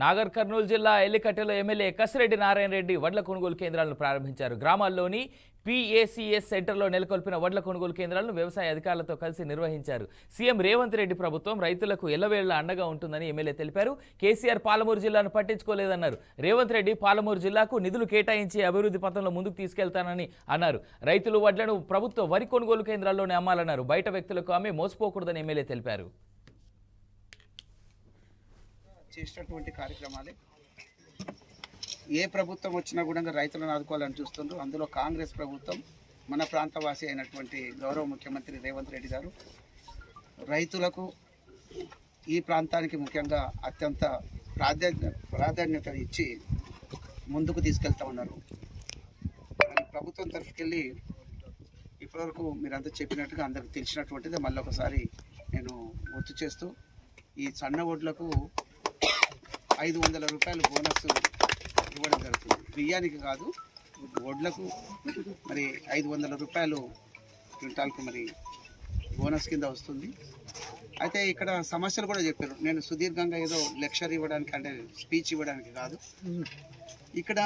నాగర్ కర్నూలు జిల్లా ఎల్లికట్టెలో ఎమ్మెల్యే కసిరెడ్డి నారాయణ రెడ్డి వడ్ల కొనుగోలు కేంద్రాలను ప్రారంభించారు. గ్రామాల్లోని పీఏసీఎస్ సెంటర్లో నెలకొల్పిన వడ్ల కొనుగోలు కేంద్రాలను వ్యవసాయ అధికారులతో కలిసి నిర్వహించారు. సీఎం రేవంత్ రెడ్డి ప్రభుత్వం రైతులకు ఎల్లవేళ్ళ అండగా ఉంటుందని ఎమ్మెల్యే తెలిపారు. కేసీఆర్ పాలమూరు జిల్లాను పట్టించుకోలేదన్నారు. రేవంత్ రెడ్డి పాలమూరు జిల్లాకు నిధులు కేటాయించి అభివృద్ధి పథంలో ముందుకు తీసుకెళ్తానని అన్నారు. రైతులు వడ్లను ప్రభుత్వ వరి కొనుగోలు కేంద్రాల్లోనే అమ్మాలన్నారు. బయట వ్యక్తులకు ఆమె మోసపోకూడదని ఎమ్మెల్యే తెలిపారు. చేసినటువంటి కార్యక్రమాలే. ఏ ప్రభుత్వం వచ్చినా కూడా రైతులను ఆదుకోవాలని చూస్తుండ్రు. అందులో కాంగ్రెస్ ప్రభుత్వం మన ప్రాంతవాసి అయినటువంటి గౌరవ ముఖ్యమంత్రి రేవంత్ రెడ్డి గారు రైతులకు ఈ ప్రాంతానికి ముఖ్యంగా అత్యంత ప్రాధాన్య ప్రాధాన్యత ఇచ్చి ముందుకు తీసుకెళ్తా ఉన్నారు. మరి ప్రభుత్వం తరఫుకెళ్ళి ఇప్పటివరకు మీరంతా చెప్పినట్టుగా అందరికి తెలిసినటువంటిది. మళ్ళీ ఒకసారి నేను గుర్తు చేస్తూ ఈ సన్న ఓట్లకు ఐదు వందల రూపాయలు బోనస్ ఇవ్వడం జరుగుతుంది. బియ్యానికి కాదు వడ్లకు మరి ఐదు వందల రూపాయలు క్వింటాల్కు మరి బోనస్ కింద వస్తుంది. అయితే ఇక్కడ సమస్యలు కూడా చెప్పారు. నేను సుదీర్ఘంగా ఏదో లెక్చర్ ఇవ్వడానికి అంటే స్పీచ్ ఇవ్వడానికి కాదు. ఇక్కడ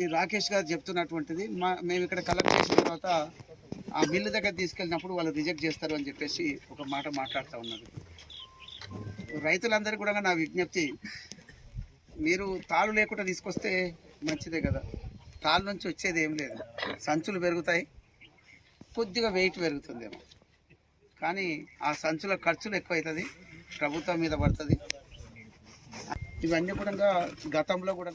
ఈ రాకేష్ గారు చెప్తున్నటువంటిది మా మేము ఇక్కడ కలెక్ట్ చేసిన తర్వాత ఆ మిల్లు దగ్గర తీసుకెళ్ళినప్పుడు వాళ్ళు రిజెక్ట్ చేస్తారు అని చెప్పేసి ఒక మాట మాట్లాడుతూ ఉన్నారు. రైతులందరికీ కూడా నా విజ్ఞప్తి మీరు తాళ్ళు లేకుండా తీసుకొస్తే మంచిదే కదా. తాళ్ళ నుంచి వచ్చేది ఏం లేదు. సంచులు పెరుగుతాయి. కొద్దిగా వెయిట్ పెరుగుతుందేమో. కానీ ఆ సంచుల ఖర్చులు ఎక్కువ అవుతుంది ప్రభుత్వం మీద పడుతుంది. ఇవన్నీ కూడా గతంలో కూడా